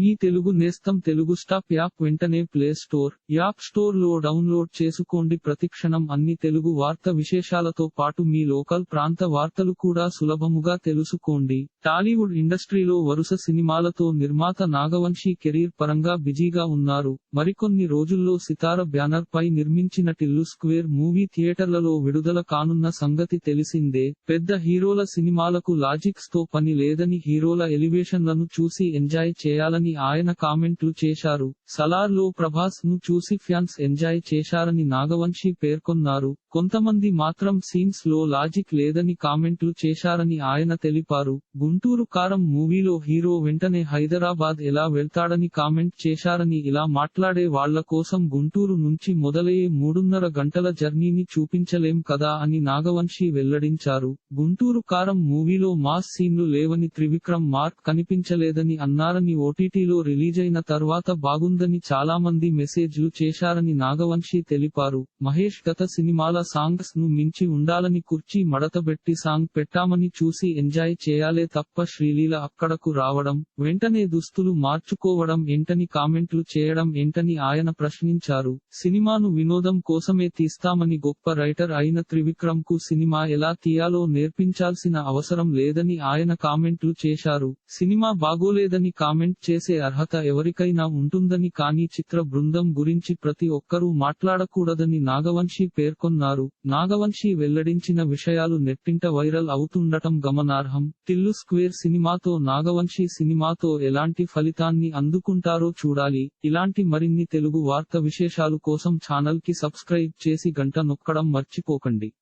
మీ తెలుగు నేస్తం Telugu stop app వెంటనే play store app స్టోర్లో డౌన్లోడ్ చేసుకోండి. ప్రతిక్షణం అన్ని తెలుగు వార్త విశేషాలతో పాటు మీ లోకల్ ప్రాంత వార్తలు కూడా సులభముగా తెలుసుకోండి. టాలీవుడ్ ఇండస్ట్రీలో వరుస సినిమాలతో నిర్మాత నాగవంశీ కెరీర్ పరంగా బిజీగా ఉన్నారు. మరికొన్ని రోజుల్లో సితార బ్యానర్ పై నిర్మించిన టిల్లు స్క్వేర్ మూవీ థియేటర్లలో విడుదల కానున్న సంగతి తెలిసిందే. పెద్ద హీరోల సినిమాలకు లాజిక్స్తో పని లేదని హీరోల ఎలివేషన్లను చూసి ఎంజాయ్ చేయాలని ఆయన కామెంట్లు చేశారు. సలార్లో ప్రభాస్ను చూసి ఫ్యాన్స్ ఎంజాయ్ చేశారని నాగవంశి పేర్కొన్నారు. కొంతమంది మాత్రం సీన్స్లో లాజిక్ లేదని కామెంట్లు చేశారని ఆయన తెలిపారు. గుంటూరు కారం మూవీలో హీరో వెంటనే హైదరాబాద్ ఎలా వెళ్తాడని కామెంట్ చేశారని ఇలా మాట్లాడే వాళ్ళ కోసం గుంటూరు నుంచి మొదలయ్యే మూడున్నర గంటల జర్నీని చూపించలేం కదా అని నాగవంశీ వెల్లడించారు. గుంటూరు కారం మూవీలో మాస్ సీన్లు లేవని త్రివిక్రమ్ మార్క్ కనిపించలేదని అన్నారని ఓటీటీలో రిలీజ్ అయిన తర్వాత బాగుందని చాలా మంది మెసేజ్లు చేశారని నాగవంశీ తెలిపారు. మహేష్ గత సినిమాల సాంగ్స్ను మించి ఉండాలని కుర్చీ మడతబెట్టి సాంగ్ పెట్టామని చూసి ఎంజాయ్ చేయాలే తప్ప శ్రీలీల అక్కడకు రావడం వెంటనే దుస్తులు మార్చుకోవడం ఏంటని కామెంట్లు చేయడం ఏంటని ఆయన ప్రశ్నించారు సినిమాను వినోదం కోసమే తీస్తామని గొప్ప రైటర్ అయిన త్రివిక్రమ్కు సినిమా ఎలా తీయాలో నేర్పించాల్సిన అవసరం లేదని ఆయన కామెంట్లు చేశారు సినిమా బాగోలేదని కామెంట్ చేసే అర్హత ఎవరికైనా ఉంటుందని కానీ చిత్ర బృందం గురించి ప్రతి ఒక్కరూ మాట్లాడకూడదని నాగవంశీ పేర్కొన్నారు. నాగవంశీ వెల్లడించిన విషయాలు నెట్టింట వైరల్ అవుతుండటం గమనార్హం. తిల్లు స్క్వేర్ సినిమాతో నాగవంశీ సినిమాతో ఎలాంటి ఫలితాన్ని అందుకుంటారో చూడాలి. ఇలాంటి మరిన్ని తెలుగు వార్త విశేషాలు కోసం ఛానల్కి సబ్స్క్రైబ్ చేసి గంట నొక్కడం మర్చిపోకండి.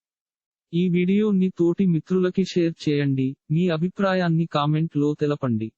ఈ వీడియోని తోటి మిత్రులకి షేర్ చేయండి. మీ అభిప్రాయాన్ని కామెంట్లో తెలపండి.